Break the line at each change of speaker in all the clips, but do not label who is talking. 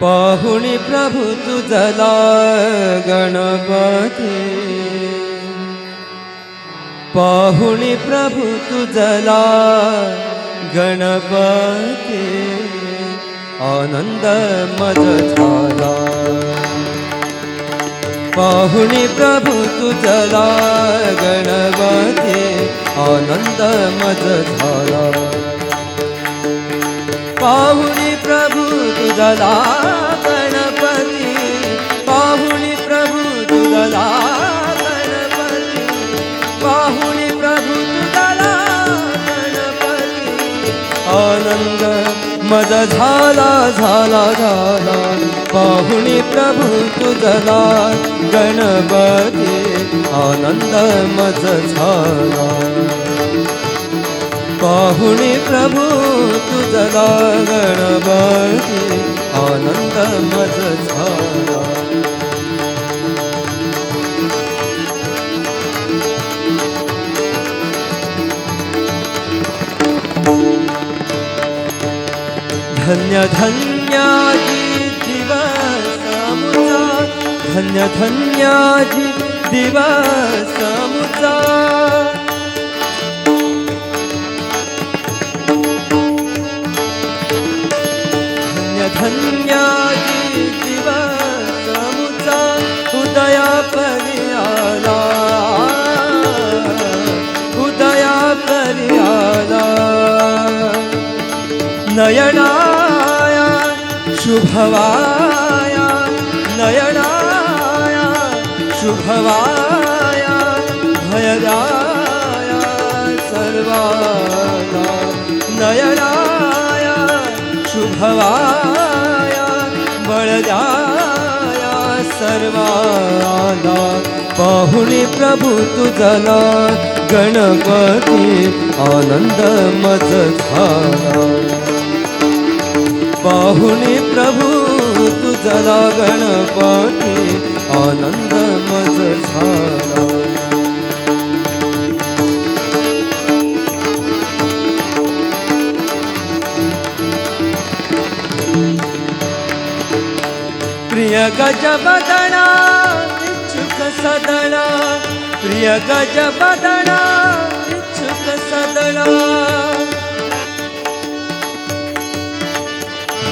पाहुणी प्रभू तुझला गणपती. पाहुणी प्रभू तुझला गणपती. आनंद मज झाला. पाहुणी प्रभू तुझला गणपती. आनंद मज झाला. पाहुणी तुझला गणपती पाहुणी प्रभू तुझला गणपती पाहुणी प्रभू तुझला गणपती. आनंद मज झाला झाला झाला पाहुणी प्रभू तुझला गणपती. आनंद मज झाला. पाहुणी प्रभू तुझला गणपती आनंद मज झाला. धन्य धन्याजी दिवस धन्य धन्याजी दिवस नयनाय शुभवाय। नयनाय शुभवाय। भयदाय सर्वाय। नयनाय शुभवाय। बळदाय सर्वाना पाहुणी प्रभू तुझला गणपती आनंद मज झाला पाहुणे प्रभू तुझा लागण पाणी आनंद मज झाला. प्रिय गजबदना इच्छुक सदना प्रिय गजबदना इच्छुक सदना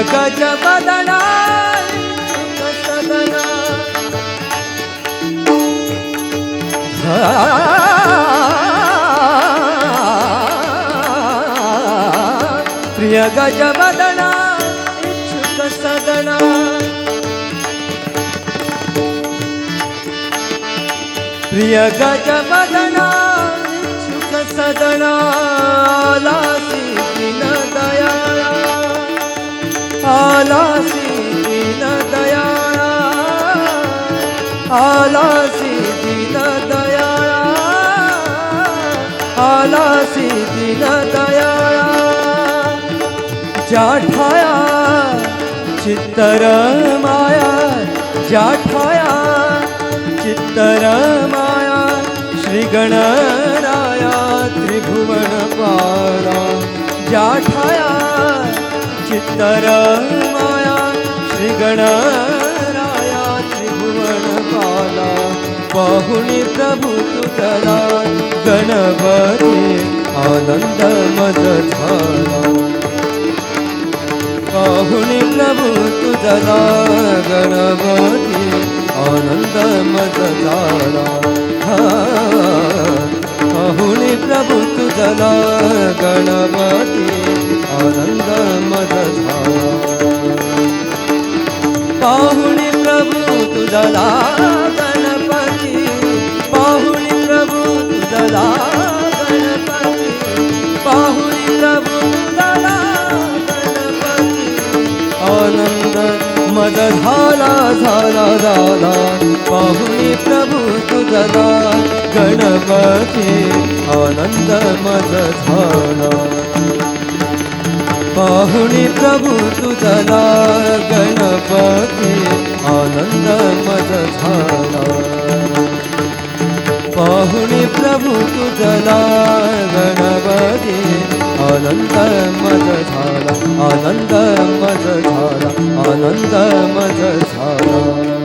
प्रिय गजबदना इच्छुक सदना प्रिय गजबदना इच्छुक सदना प्रिय गजबदना इच्छुक सदना लासी आलासी दिन दया आलासी दीन दयाळा. आलासी दीन दयाळा. जाठाया चित्तर माया जाठाया चित्तर माया श्रीगणराया त्रिभुवन पाला जाठाया चित्तर श्री गणराया त्रिभुवन पाला पाहुणी गणपती आनंद मज झाला पाहुणे प्रभू तुझला गणपती आनंद मज झाला हा. पाहुणे तुझला गणपती झाला राधा झाला पाहुणे प्रभू तुझला गणपती आनंद मज झाला. पाहुणी प्रभू तुझला गणपती आनंद मज झाला. पाहुणी प्रभू तुझला गणपती आनंद मज आनंद मज झाला आनंद मज झाला.